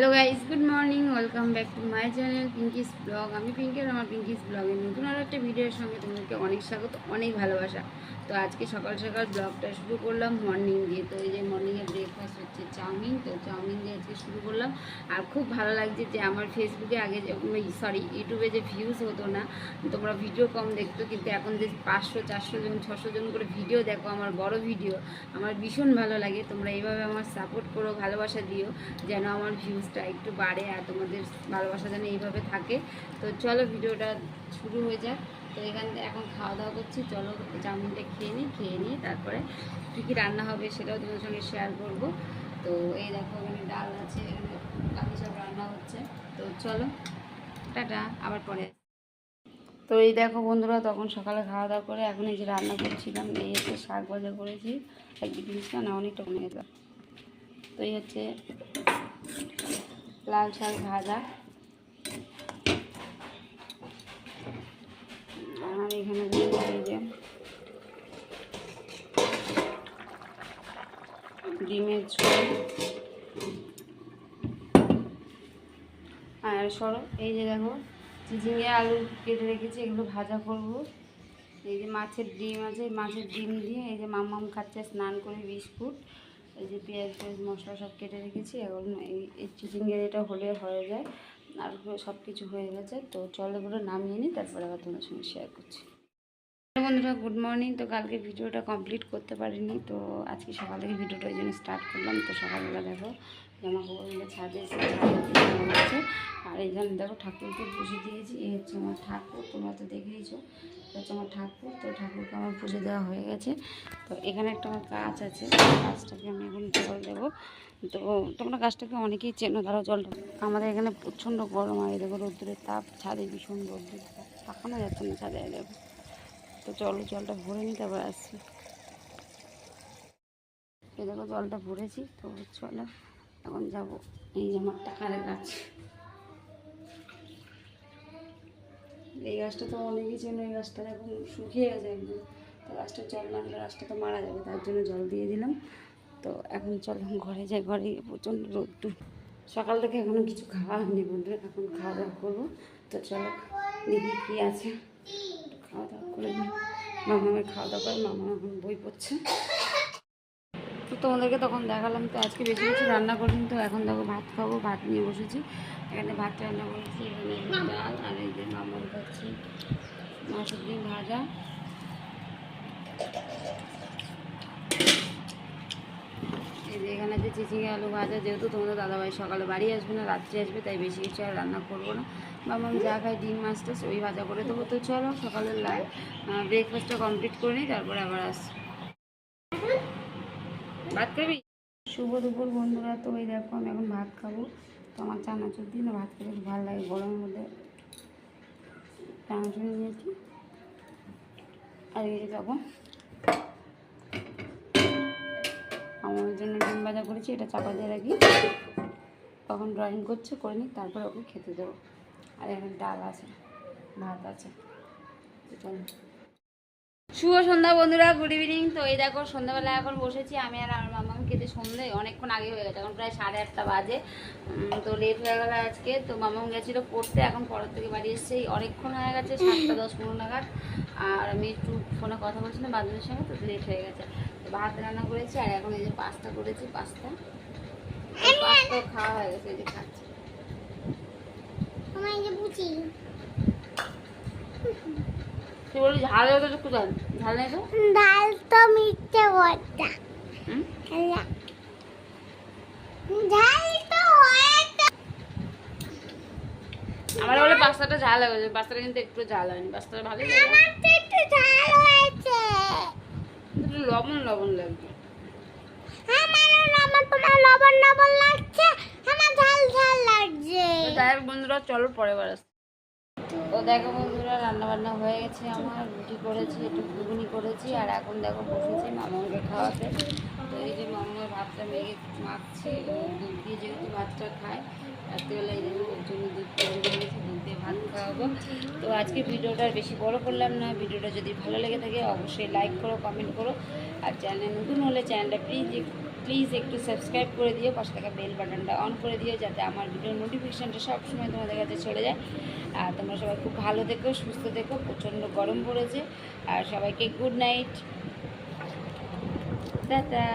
Hello guys good morning welcome back to my channel Pinky's blog আমি পিঙ্কের আমার পিঙ্কিস ব্লগের নতুন আর একটা ভিডিওর সঙ্গে তোমাদেরকে অনেক স্বাগত, অনেক ভালোবাসা। তো আজকে সকাল সকাল ব্লগটা শুরু করলাম মর্নিং দিয়ে। তো এই যে মর্নিংয়ে ব্রেকফাস্ট হচ্ছে চাউমিন। তো চাউমিন দিয়ে আজকে শুরু করলাম। আর খুব ভালো লাগছে যে আমার ফেসবুকে আগে সরি ইউটিউবে যে ভিউজ হতো না, তোমরা ভিডিও কম দেখতো, কিন্তু এখন যে পাঁচশো, চারশো জন, ছশো জন করে ভিডিও দেখো, আমার বড় ভিডিও আমার ভীষণ ভালো লাগে। তোমরা এইভাবে আমার সাপোর্ট করো, ভালোবাসা দিও, যেন আমার ভিউজটা একটু বাড়ে আর তোমাদের ভালোবাসা যেন এইভাবে থাকে। তো চলো ভিডিওটা শুরু হয়ে যাক। তো এখান এখন খাওয়া দাওয়া করছি। চলো চাউমিনটা খেয়ে নিই খেয়ে নিই তারপরে কী কী রান্না হবে সেটাও তোমাদের সঙ্গে শেয়ার করব। তো এই দেখো এখানে ডাল আছে, এখানে বাকি সব রান্না হচ্ছে। তো চলো, টাটা, আবার পরে। তো এই দেখো বন্ধুরা, তখন সকালে খাওয়া দাওয়া করে এখন এই যে রান্না করছিলাম, এই হচ্ছে শাক ভাজা করেছি। একদিন জিনিসটা না অনেকটা কমে গেছে। তো এই হচ্ছে লাল শাক ভাজা। আর এখানে ডিমের ঝোল। আর সরো, এই যে দেখো চিচিঙে আলু কেটে রেখেছি, এগুলো ভাজা করব। এই যে মাছের ডিম আছে, মাছের ডিম দিয়ে এই যে মামাম খাচ্ছে, স্নান করে বিস্কুট। এই যে পেঁয়াজ পেঁয়াজ মশলা সব কেটে রেখেছি, এখন এই চিচিংয়ের এটা হলে হয়ে যায়, আর সব কিছু হয়ে গেছে। তো চল এগুলো নামিয়ে নিই, তারপরে আবার তোমার সঙ্গে শেয়ার করছি। বন্ধুরা গুড মর্নিং তো কালকে ভিডিওটা কমপ্লিট করতে পারিনি, তো আজকে সকাল থেকে ভিডিওটা ওই জন্য স্টার্ট করলাম। তো সকালবেলা দেখো, জামা কাপড়গুলো ছাদে এসে আর এইখানে দেখো ঠাকুরকে পুজো দিয়েছি, এই হচ্ছে আমার ঠাকুর, তোমরা তো দেখেইছো। এটা হচ্ছে আমার ঠাকুর, তো ঠাকুরকে আমার পুজো দেওয়া হয়ে গেছে। তো এখানে একটা আমার গাছ আছে গাছটাকে আমি এখন জল দেবো। তো তোমরা গাছটাকে অনেকেই চেনো, ধরো জলটা। আমাদের এখানে প্রচণ্ড গরম হয় দেখো রোদ্দুরের তাপ, ছাদে ভীষণ রোদ্দুর তাপ। তাকানো যাচ্ছে না ছাদে দেখো। তো চলো জলটা ভরে নিই তারপর আসছি এ দেখো জলটা ভরেছি, তো চলো এখন যাব। এই যে আমার টাকার গাছ। এই গাছটা তো অনেকই চেন এই গাছটা এখন শুকিয়ে গেছে একদম। তো গাছটা জল না দিলে গাছটা তো মারা যাবে, তার জন্য জল দিয়ে দিলাম। তো এখন চলো ঘরে যাই, ঘরে প্রচণ্ড রোদ্দুর সকাল থেকে এখনও কিছু খাওয়া হয়নি বন্ধুরা, এখন খাওয়া দাওয়া করব। তো চলো দেখি কী আছে। খাওয়া দাওয়া করে নিই। খাওয়া দাওয়া করে, মামা এখন বই পড়ছে। তো তোমাদেরকে তখন দেখালাম, তো আজকে বেশি কিছু রান্না করিনি, তো এখন দেখো ভাত খাব, ভাত নিয়ে বসেছি। এখানে ভাত রান্না করেছি, এখানে ডাল আর এই যে মামার খাচ্ছি মাছের ডিম ভাজা। এই যে এখানে যে চিচিঙে আলু ভাজা, যেহেতু তোমাদের দাদাভাই সকালে বাড়ি আসবে না, রাত্রে আসবে, তাই বেশি কিছু আর রান্না করব না। বাবা যা খাই ডিম, মাছ টাছ, ওই ভাজা করে দেবো তো চলো, সকালের লাইফ। ব্রেকফাস্টটা কমপ্লিট করে নিই, তারপরে আবার আসছি ভাত খাবি? শুভ দুপুর বন্ধুরা, তো ওই দেখো আমি এখন ভাত খাব। তো আমার চানাচুর দিন ভাত খেতে ভালো লাগে, গরমের মধ্যে। চানাচুর নিয়েছি। আর এই দেখো, আমার জন্য ডিম ভাজা করেছি, এটা চাপা দিয়ে রাখি। তখন ড্রয়িং করছে, করে নিই, তারপরে ওকে খেতে দেবো। আর এখানে ডাল আছে, ভাত আছে শুভ সন্ধ্যা বন্ধুরা গুড ইভিনিং তো এই দেখো সন্ধ্যাবেলা এখন বসেছি, আমি আর আমার মামাকে খেতে সন্ধ্যে অনেকক্ষণ আগে হয়ে গেছে, এখন প্রায় সাড়ে আটটা বাজে। তো লেট হয়ে গেল আজকে, তো মামাম গেছিল পড়তে, এখন পরের থেকে বাড়ি এসছে অনেকক্ষণ হয়ে গেছে, সাতটা দশ পনেরো নাগাদ। আর আমি একটু ফোনে কথা বলছিলাম বান্ধবীর সঙ্গে, তো লেট হয়ে গেছে। তো ভাত রান্না করেছি, আর এখন এই যে পাস্তা করেছি, পাস্তা। পাস্তা খাওয়া হয়ে গেছে, এই যে খাচ্ছি। তুই বলি ঝাল গেছে একটু ঝাল ঝাল নেই তো? ডাল তো মিথ্যে কথা হুম? হ্যাঁ তো হয়েছে আমার বলে পাস্তাটা ঝাল হয়ে গেছে। পাস্তাটা কিন্তু একটু ঝাল হয়নি। পাস্তাটা ভালোই আমার তো একটু ঝাল হয়েছে। লবণ লবণ লাগবে। আমারও আমার তোমার লবণ লবণ লাগছে। আমার ঝাল ঝাল লাগছে। তো বন্ধুরা চলো পরে বার ও দেখো বন্ধুরা রান্না বান্না হয়ে গেছে আমার। রুটি করেছি, একটু ঘুগনি করেছি, আর এখন দেখো বসেছি মামাকে খাওয়াতে। তো এই যে মামার ভাতটা মেঘে মাখছে দুধ দিয়ে যেহেতু ভাতটা খায় রাত্রিবেলা এই জন্য ওর জন্য দুধ করে দিয়েছি, দুধ দিয়ে ভাত খাওয়াবো। তো আজকে ভিডিওটা বেশি বড় করলাম না, ভিডিওটা যদি ভালো লেগে থাকে অবশ্যই লাইক করো কমেন্ট করো। আর চ্যানেল নতুন হলে চ্যানেলটা প্লিজ প্লিজ একটু সাবস্ক্রাইব করে দিও, পাশে থাকা বেল বাটনটা অন করে দিও, যাতে আমার ভিডিওর নোটিফিকেশানটা সবসময় তোমাদের কাছে চলে যায়। আর তোমরা সবাই খুব ভালো দেখো সুস্থ দেখো প্রচণ্ড গরম পড়েছে। আর সবাইকে গুড নাইট টাটা।